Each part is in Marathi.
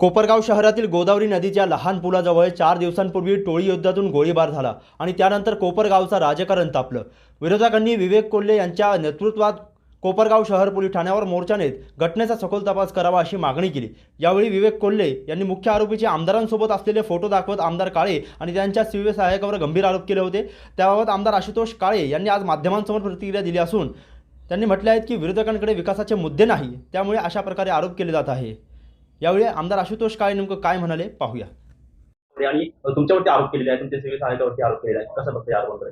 कोपरगाव शहरातील गोदावरी नदीच्या लहान पुलाजवळ चार दिवसांपूर्वी टोळी युद्धातून गोळीबार झाला आणि त्यानंतर कोपरगावचा राजकारण तापलं. विरोधकांनी विवेक कोल्हे यांच्या नेतृत्वात कोपरगाव शहर पोलीस ठाण्यावर मोर्चा नेत घटनेचा सखोल तपास करावा अशी मागणी केली. यावेळी विवेक कोल्हे यांनी मुख्य आरोपीचे आमदारांसोबत असलेले फोटो दाखवत आमदार काळे आणि त्यांच्या सिव्हिल सहाय्यकावर गंभीर आरोप केले होते. त्याबाबत आमदार आशुतोष काळे यांनी आज माध्यमांसमोर प्रतिक्रिया दिली असून त्यांनी म्हटले आहेत की विरोधकांकडे विकासाचे मुद्दे नाही त्यामुळे अशा प्रकारे आरोप केले जात आहे यावेळी आमदार आशुतोष काळे नेमकं काय म्हणाले पाहूया. आणि तुमच्यावरती आरोप केलेले आहे तुमच्या सिव्हिल सहायकावरती आरोप केलेला आहे कसं बघते आरोपाकडे?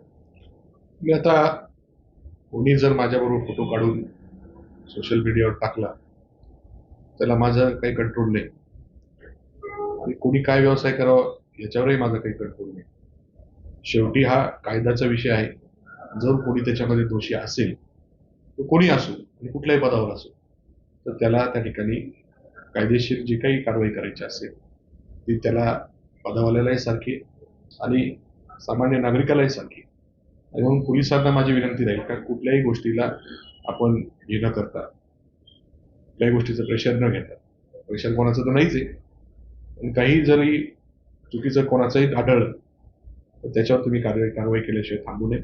मी आता कोणी जर माझ्याबरोबर फोटो काढून सोशल मीडियावर टाकला त्याला माझं काही कंट्रोल नाही. आणि कोणी काय व्यवसाय करावा याच्यावरही माझा काही कंट्रोल नाही. शेवटी हा कायद्याचा विषय आहे. जर कोणी त्याच्यामध्ये दोषी असेल तो कोणी असो आणि कुठल्याही पदावर असो तर त्याला त्या ठिकाणी कायदेशीर जी काही कारवाई करायची असेल ती त्याला पदावाल्यालाही सारखी आणि सामान्य नागरिकालाही सारखी. आणि म्हणून पोलिसांना माझी विनंती राहील का कुठल्याही गोष्टीला आपण हे न करता कुठल्याही गोष्टीचं प्रेशर न घेता प्रेशर कोणाचं तर नाहीच आहे. पण काही जरी चुकीचं कोणाचंही आढळलं तर त्याच्यावर तुम्ही कारवाई कारवाई केल्याशिवाय थांबू नये.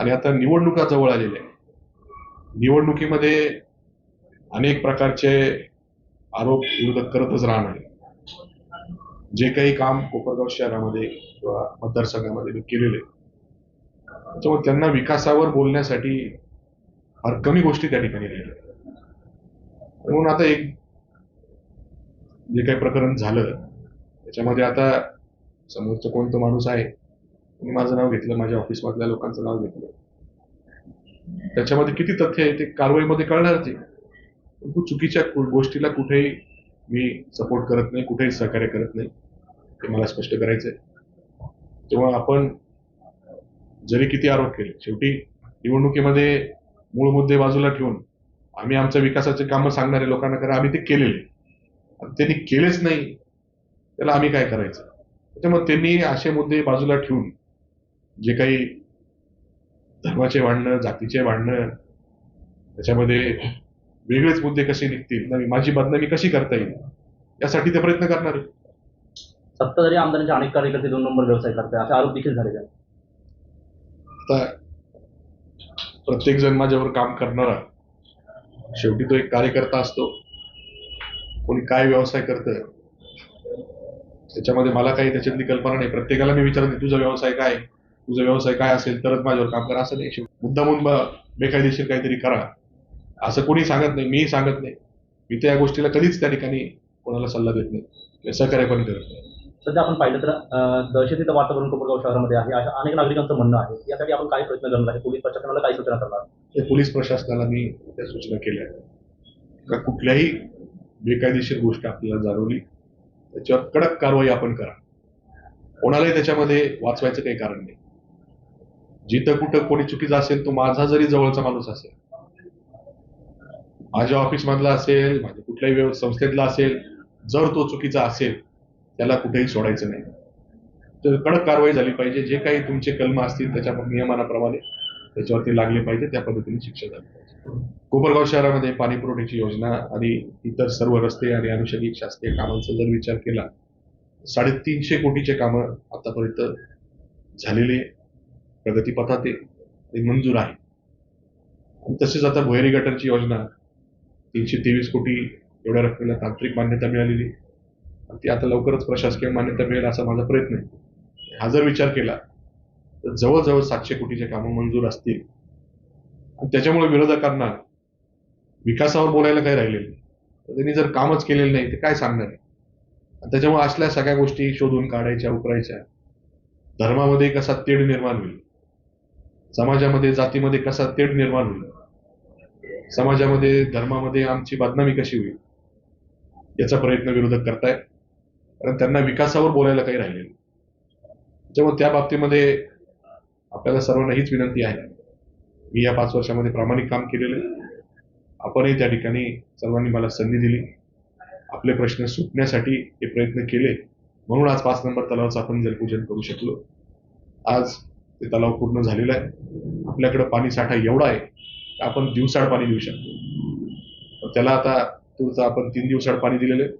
आणि आता निवडणुका जवळ आलेल्या आहे निवडणुकीमध्ये अनेक प्रकारचे आरोप विरोधक करतच राहणार जे काही काम कोपरगाव शहरामध्ये किंवा मतदारसंघामध्ये मी केलेले त्याच्यामुळे त्यांना विकासावर बोलण्यासाठी फार कमी गोष्टी त्या ठिकाणी राहिल्या म्हणून आता एक जे काही प्रकरण झालं त्याच्यामध्ये आता समोरचं कोणतं माणूस आहे मी माझं नाव घेतलं माझ्या ऑफिसमधल्या लोकांचं नाव घेतलं. त्याच्यामध्ये किती तथ्य आहे ते कारवाईमध्ये कळणारच आहे. चुकीच्या गोष्टीला कुठेही मी सपोर्ट करत नाही कुठेही सहकार्य करत नाही ते मला स्पष्ट करायचं आहे तेव्हा आपण जरी किती आरोप केले शेवटी निवडणुकीमध्ये मूळ मुद्दे बाजूला ठेवून आम्ही आमच्या विकासाचे कामं सांगणारे लोकांना करा आम्ही ते केलेले. त्यांनी केलेच नाही त्याला आम्ही काय करायचं? त्याच्यामुळे त्यांनी असे मुद्दे बाजूला ठेवून जे काही धर्माचे वाढणं जातीचे वाढणं त्याच्यामध्ये वेगळेच मुद्दे कसे निघतील? माझी बदनामी कशी करता येईल? यासाठी ते प्रयत्न करणार आहे सत्ताधारी आमदारांचे अनेक कार्यकर्ते दोन नंबर व्यवसाय करतात. असे आरोप देखील आहेत. आता प्रत्येक जण माझ्यावर काम करणारा शेवटी तो एक कार्यकर्ता असतो. कोणी काय व्यवसाय करतं त्याच्यामध्ये मला काही त्याच्यातली कल्पना नाही. प्रत्येकाला मी विचारते तुझा व्यवसाय काय तुझा व्यवसाय काय असेल? तरच माझ्यावर काम करा. असं नाही. मुद्दामून ब- बेकायदेशीर काहीतरी करा. असं कोणी सांगत नाही मीही सांगत नाही. मी त्या गोष्टीला कधीच त्या ठिकाणी कोणाला सल्ला देत नाही. किंवा सहकार्य पण करत नाही. सध्या आपण पाहिलं तर अं, दहशतीचं वातावरण कोपरगाव शहरामध्ये आहे. अशा अनेक नागरिकांचं म्हणणं आहे. यासाठी आपण काय प्रयत्न करणार आहे? पोलीस प्रशासनाला काय सूचना करणार? ते पोलीस प्रशासनाला मी त्या सूचना केल्या का कुठल्याही बेकायदेशीर गोष्ट आपल्याला जाणवली त्याच्यावर कडक कारवाई आपण करा. कोणालाही त्याच्यामध्ये वाचवायचं काही कारण नाही. जिथं कुठं कोणी चुकीचा असेल तो माझा जरी जवळचा माणूस असेल माझ्या ऑफिसमधला असेल माझ्या कुठल्याही व्यव संस्थेतला असेल जर तो चुकीचा असेल त्याला कुठेही सोडायचं नाही. तर कडक कारवाई झाली पाहिजे. जे काही तुमचे कलम असतील त्याच्या नियमानाप्रमाणे त्याच्यावरती लागले पाहिजे त्या पद्धतीने शिक्षा झाली पाहिजे. कोपरगाव शहरामध्ये पाणी पुरवठ्याची योजना आणि इतर सर्व रस्ते आणि अनुषंगिक शासकीय कामांचा जर विचार केला साडेतीनशे कोटीचे कामं आतापर्यंत झालेले प्रगतीपथात ते मंजूर आहे. आणि तसेच आता भुहेरी गटरची योजना तीनशे तेवीस कोटी एवढ्या रकमेला तांत्रिक मान्यता मिळालेली आणि ती आता लवकरच प्रशासकीय मान्यता मिळेल असा माझा प्रयत्न आहे. हा जर विचार केला तर जवळजवळ सातशे कोटीचे कामं मंजूर असतील. आणि त्याच्यामुळे विरोधकांना विकासावर बोलायला काही राहिलेलं नाही. तर त्यांनी जर कामच केलेलं नाही तर काय सांगणार आहे? आणि त्याच्यामुळे असल्या सगळ्या गोष्टी शोधून काढायच्या उकरायच्या. धर्मामध्ये कसा तेढ निर्माण होईल? समाजामध्ये जातीमध्ये कसा तेढ निर्माण होईल? समाजामध्ये धर्मामध्ये आमची बदनामी कशी होईल? याचा प्रयत्न विरोधक करतायत कारण त्यांना विकासावर बोलायला काही राहिलेलं त्यामुळे त्या बाबतीमध्ये आपल्याला सर्वांना हीच विनंती आहे. मी या पाच वर्षामध्ये प्रामाणिक काम केलेलं आहे. आपणही त्या ठिकाणी सर्वांनी मला संधी दिली. आपले प्रश्न सुटण्यासाठी हे प्रयत्न केले. म्हणून आज पाच नंबर तलावाचं आपण जलपूजन करू शकलो. आज ते तलाव पूर्ण झालेला आहे. आपल्याकडं पाणी साठा एवढा आहे. आपण दिवसाड पाणी देऊ शकतो. पण त्याला आता तुमचं आपण तीन दिवसाड पाणी दिलेलं आहे.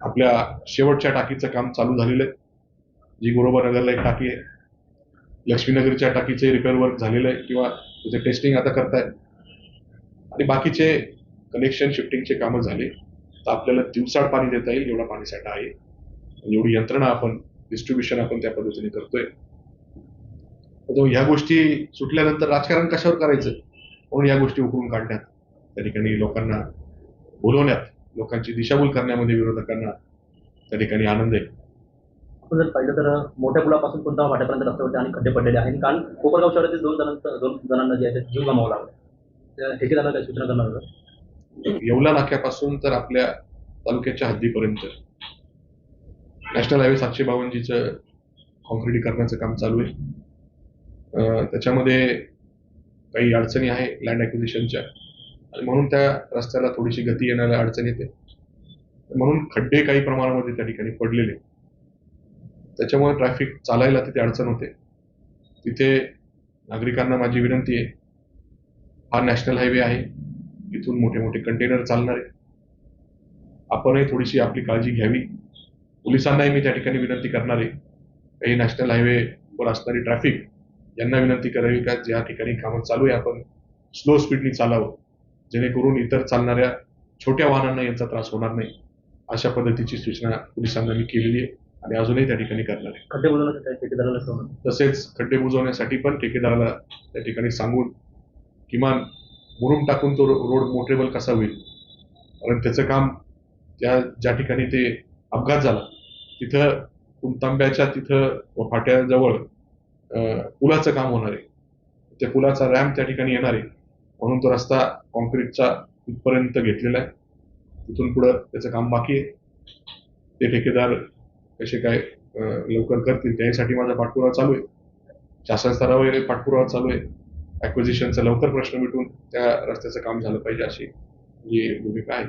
आपल्या शेवटच्या टाकीचं काम चालू झालेलं आहे. जी गोरोबानगरला एक टाकी आहे. लक्ष्मीनगरच्या टाकीचे रिपेअर वर्क झालेलं आहे किंवा त्याचे टेस्टिंग आता करतायत. आणि बाकीचे कनेक्शन शिफ्टिंगचे कामं झाले. तर आपल्याला दिवसाड पाणी देता येईल एवढा पाणीसाठा आहे. एवढी यंत्रणा आपण डिस्ट्रीब्युशन आपण त्या पद्धतीने करतोय. ह्या गोष्टी सुटल्यानंतर राजकारण कशावर करायचं? म्हणून या गोष्टी उकरून काढण्यात त्या ठिकाणी लोकांना बोलवण्यात लोकांची दिशाभूल करण्यामध्ये विरोधकांना त्या ठिकाणी आनंद आहे. आपण जर पाहिलं तर मोठ्या पुलापासून कोणता वाट्यापर्यंत रस्त्यावरती आणि खड्डे पडलेले आहेत? काल कोपरगाव शहरातील दोन जणांचा दोन जणांना जे आहे जीव गमावा लागला त्या ठेकेदाराला काही सूचना करणार येवला नाक्यापासून तर आपल्या तालुक्याच्या हद्दीपर्यंत. नॅशनल हायवे सातशे बावन्नजीचं कॉन्क्रिटीकरणाचं काम चालू आहे. त्याच्यामध्ये काही अडचणी आहे लँड ॲक्विजिशनच्या आणि म्हणून त्या रस्त्याला थोडीशी गती येण्याला अडचण येते. म्हणून खड्डे काही प्रमाणामध्ये त्या ठिकाणी पडलेले. त्याच्यामुळे ट्रॅफिक चालायला तिथे अडचण होते. तिथे नागरिकांना माझी विनंती आहे हा नॅशनल हायवे आहे इथून मोठे मोठे कंटेनर चालणार आहे. आपणही थोडीशी आपली काळजी घ्यावी. पोलिसांनाही मी त्या ठिकाणी विनंती करणार आहे काही नॅशनल हायवेवर असणारी ट्रॅफिक यांना विनंती करावी का? ज्या ठिकाणी कामं चालू आहे आपण स्लो स्पीडनी चालावं. जेणेकरून इतर चालणाऱ्या छोट्या वाहनांना यांचा त्रास होणार नाही अशा पद्धतीची सूचना पोलिसांना मी केलेली आहे आणि अजूनही त्या ठिकाणी करणार आहे. खड्डे बुजवण्यासाठी ठेकेदाराला तसेच खड्डे बुजवण्यासाठी पण ठेकेदाराला त्या ठिकाणी सांगून किमान मुरुम टाकून तो रोड मोटरेबल कसा होईल? कारण त्याचं काम त्या ज्या ठिकाणी ते अपघात झाला तिथं कुंतांब्याच्या तिथं फाट्याजवळ पुलाचं काम होणार आहे. त्या पुलाचा रॅम्प त्या ठिकाणी येणार आहे. म्हणून तो रस्ता कॉन्क्रीटचा इथपर्यंत घेतलेला आहे. तिथून पुढं त्याचं काम बाकी आहे. ते ठेकेदार कसे काय लवकर करतील त्यासाठी माझा पाठपुरावा चालू आहे. शासन स्तरावर पाठपुरावा चालू आहे. ॲक्विजिशनचा लवकर प्रश्न मिटून त्या रस्त्याचं काम झालं पाहिजे अशी जी भूमिका आहे.